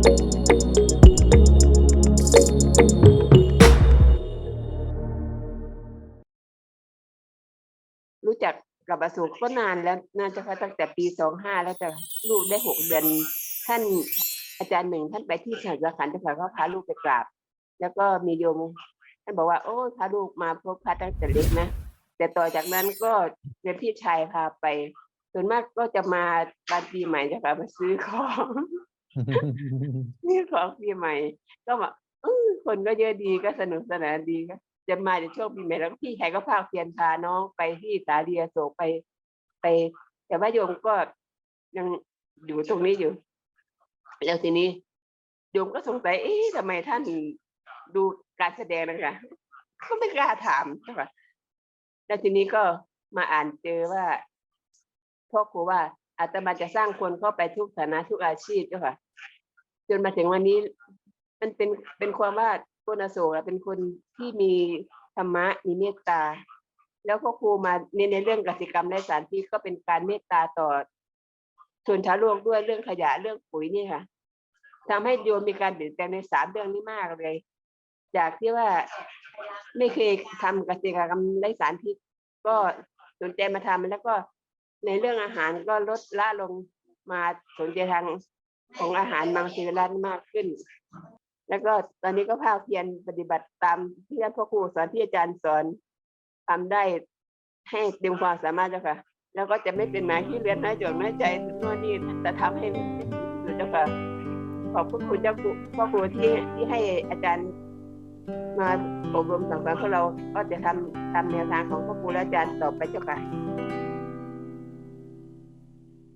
รู้จักกับอโศกก็นานแล้วน่าจะตั้งแต่ปีสองห้าแล้วจะลูกได้หกเดือน ท่านอาจารย์หนึ่งท่านไปที่ฉะเชิงขันธ์เจ้าค่ะก็พาลูกไปกราบ แล้วก็มีโยมท่านบอกว่า โอ้พาลูกมาพบพระตั้งแต่เล็กนะแต่ต่อจากนั้นก็เป็นพี่ชายพาไปส่วนมากก็จะมาตอนปีใหม่เจ้าค่ะมาซื้อของ ซื้อของปีใหม่ ก็แบบคนก็เยอะดีก็สนุกสนานดีก็จะมาในช่วงปีใหม่แล้วพี่ชายก็พาเพียนพาน้องไปที่สาเดียโศกไปไป แต่ว่าโยมก็ยังอยู่ตรงนี้อยู่ แล้วทีนี้โยมก็สงสัยเอ๊ะทำไมท่านดูการแสดงนะคะก็ไม่กล้าถามใช่ปะแล้วทีนี้ก็มาอ่านเจอว่าพ่อครูว่าอาตมาจะสร้างคนเข้าไปทุกฐานะทุกอาชีพเจ้าค่ะ จนมาถึงวันนี้ มันเป็นเป็นความว่าคนอโศกเป็นคนที่มีธรรมะมีเมตตา แล้วพ่อครูมาเน้นในเรื่องกสิกรรมและสารที่ก็เป็นการเมตตาต่อชนชาวโลกด้วยเรื่องขยะเรื่องปุ๋ยนี่ค่ะทำให้โยมมีการเปลี่ยนแปลงในสามเรื่องนี้มากเลย จากที่ว่าไม่เคยทำกสิกรรมไร้สารพิษก็สนใจมาทำแล้วก็ในเรื่องอาหารก็ลดละลงมาสนใจทาง ของอาหารมังสวิรัตมากขึ้น แล้วก็ตอนนี้ก็ภาคเพียรปฏิบัติตามที่ท่านพ่อครูสอนที่อาจารย์สอนทำได้ให้เต็มความสามารถเจ้าค่ะ แล้วก็จะไม่เป็นหมายที่เรียนน้อยจดน้อยใจโน่นนี่แต่ทำให้สุดเจ้าค่ะ ขอบพระคุณเจ้าครูพ่อครูที่ที่ให้อาจารย์มาอบรมสั่งสอนพวกเรา ก็จะทำตามแนวทางของพ่อครูและอาจารย์ต่อไปเจ้าค่ะ